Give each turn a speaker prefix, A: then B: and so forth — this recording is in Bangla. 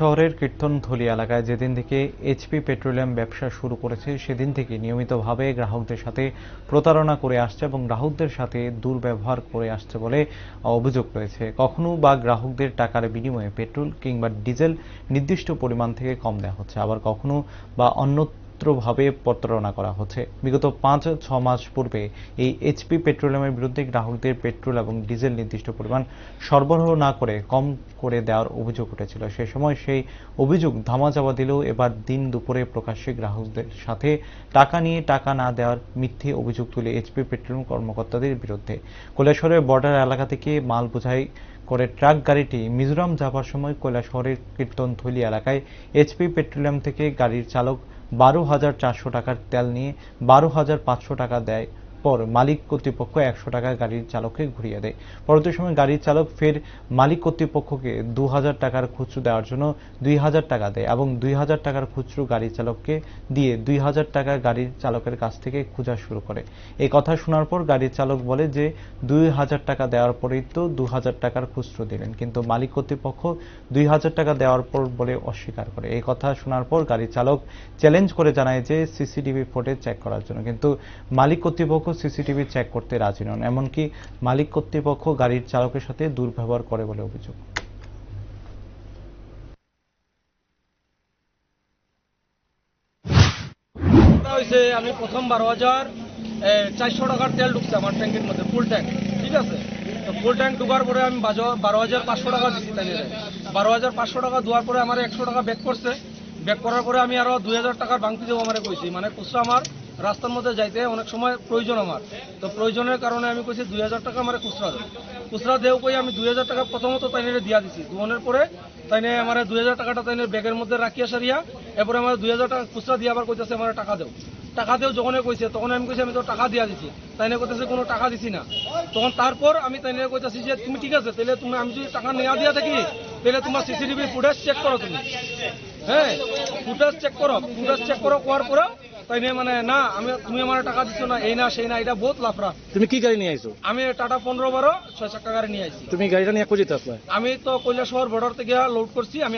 A: শহরের কীর্তনথলি এলাকায় যেদিন থেকে এইচপি পেট্রোলিয়াম ব্যবসা শুরু করেছে, সেদিন থেকে নিয়মিতভাবে গ্রাহকদের সাথে প্রতারণা করে আসছে এবং গ্রাহকদের সাথে দুর্ব্যবহার করে আসছে বলে অভিযোগ রয়েছে। কখনো বা গ্রাহকদের টাকার বিনিময়ে পেট্রোল কিংবা ডিজেল নির্দিষ্ট পরিমাণ থেকে কম দেওয়া হচ্ছে, আবার কখনো বা অন্যত্রভাবে প্রতারণা করা হচ্ছে। বিগত পাঁচ, ছ মাস পূর্বে এই এইচপি পেট্রোলিয়ামের বিরুদ্ধে গ্রাহকদের পেট্রোল এবং ডিজেল নির্দিষ্ট পরিমাণ সরবরাহ না করে কম করে দেওয়ার অভিযোগ উঠেছিল। সে সময় সেই অভিযোগ ধামা ধামাচাপা দিলেও এবার দিন দুপুরে প্রকাশ্যে গ্রাহকদের সাথে টাকা নিয়ে টাকা না দেওয়ার মিথ্যে অভিযোগ তুলে এইচপি পেট্রোলিয়াম কর্মকর্তাদের বিরুদ্ধে। কৈলাসহরের বর্ডার এলাকা থেকে মাল বোঝাই করে ট্রাক গাড়িটি মিজোরাম যাবার সময় কৈলাসহরের কীর্তনথলি এলাকায় এইচপি পেট্রোলিয়াম থেকে গাড়ির চালক বারো হাজার চারশো টাকার তেল নিয়ে বারো হাজার পাঁচশো টাকা দেয়। পর মালিক কর্তৃপক্ষ একশো টাকা গাড়ির চালককে ঘুরিয়ে দেয়। পরবর্তী সময় গাড়ির চালক ফের মালিক কর্তৃপক্ষকে দু হাজার টাকার খুচরো দেওয়ার জন্য দুই হাজার টাকা দেয় এবং দুই হাজার টাকার খুচরো গাড়ির চালককে দিয়ে দুই হাজার টাকা গাড়ির চালকের কাছ থেকে খোঁজা শুরু করে। এই কথা শোনার পর গাড়ির চালক বলে যে, দুই হাজার টাকা দেওয়ার পরেই তো দু হাজার টাকার খুচরো দিলেন, কিন্তু মালিক কর্তৃপক্ষ দুই হাজার টাকা দেওয়ার পর বলে অস্বীকার করে। এই কথা শোনার পর গাড়ির চালক চ্যালেঞ্জ করে জানায় যে, সিসিটিভি ফুটেজ চেক করার জন্য। কিন্তু মালিক কর্তৃপক্ষ সিসিটিভি চেক করতে রাজি নন। এমনকি মালিক কর্তৃপক্ষ গাড়ির চালকের সাথে দুর্ব্যবহার করে বলে অভিযোগ।
B: আমি প্রথম বারো হাজার চারশো টাকার তেল ঢুকছে আমার ট্যাঙ্কের মধ্যে ফুল ট্যাঙ্ক ঠিক আছে? তো ফুল ট্যাঙ্ক ঢুকার পরে আমি বারো হাজার পাঁচশো টাকা দিচ্ছি তাই বারো হাজার পাঁচশো টাকা দেওয়ার পরে আমার একশো টাকা ব্যাক করছে। ব্যাক করার পরে আমি আরও দুই হাজার টাকার বাংতি দেবো আমার কইছি। মানে খুচরা আমার রাস্তার মধ্যে যাইতে অনেক সময় প্রয়োজন আমার। তো প্রয়োজনের কারণে আমি কইছি দুই হাজার টাকা আমার খুচরা দেব খুচরা দেও কই আমি দুই হাজার টাকা প্রথমত তাইনে দিয়া দিছি। দুনের পরে তাইনে আমার দুই হাজার টাকাটা তাইনে ব্যাগের মধ্যে রাখিয়া সারিয়া, এরপরে আমার দুই হাজার টাকা খুচরা দিয়ে আবার কইতেছে আমার টাকা দেও। টাকা দেও যখন কইছে তখন আমি কইছি আমি তো টাকা দিয়া দিছি। তাইনে কইতেছে কোনো টাকা দিছি না। তখন তারপর আমি তাইনে কইতেছি যে, তুমি ঠিক আছে তাহলে তুমি, আমি যদি টাকা নেওয়া দিয়া থাকি তাহলে তোমার সিসিটিভি ফুটেজ চেক করো তুমি। হ্যাঁ ফুটেজ চেক করো। ফুটেজ চেক করো, করার পরে তাই নিয়ে মানে না আমি তুমি আমার টাকা দিচ্ছ না এই না সেই না এটা বহুত লাফরা।
C: তুমি কি গাড়ি নিয়ে আইছো?
B: আমি টাটা পনেরো বারো ছয় চাকা গাড়ি নিয়ে আইছি।
C: তুমি গাড়িটা নিয়ে কোথায় আসলে?
B: আমি তো কৈলাসহর বর্ডার থেকে লোড করছি আমি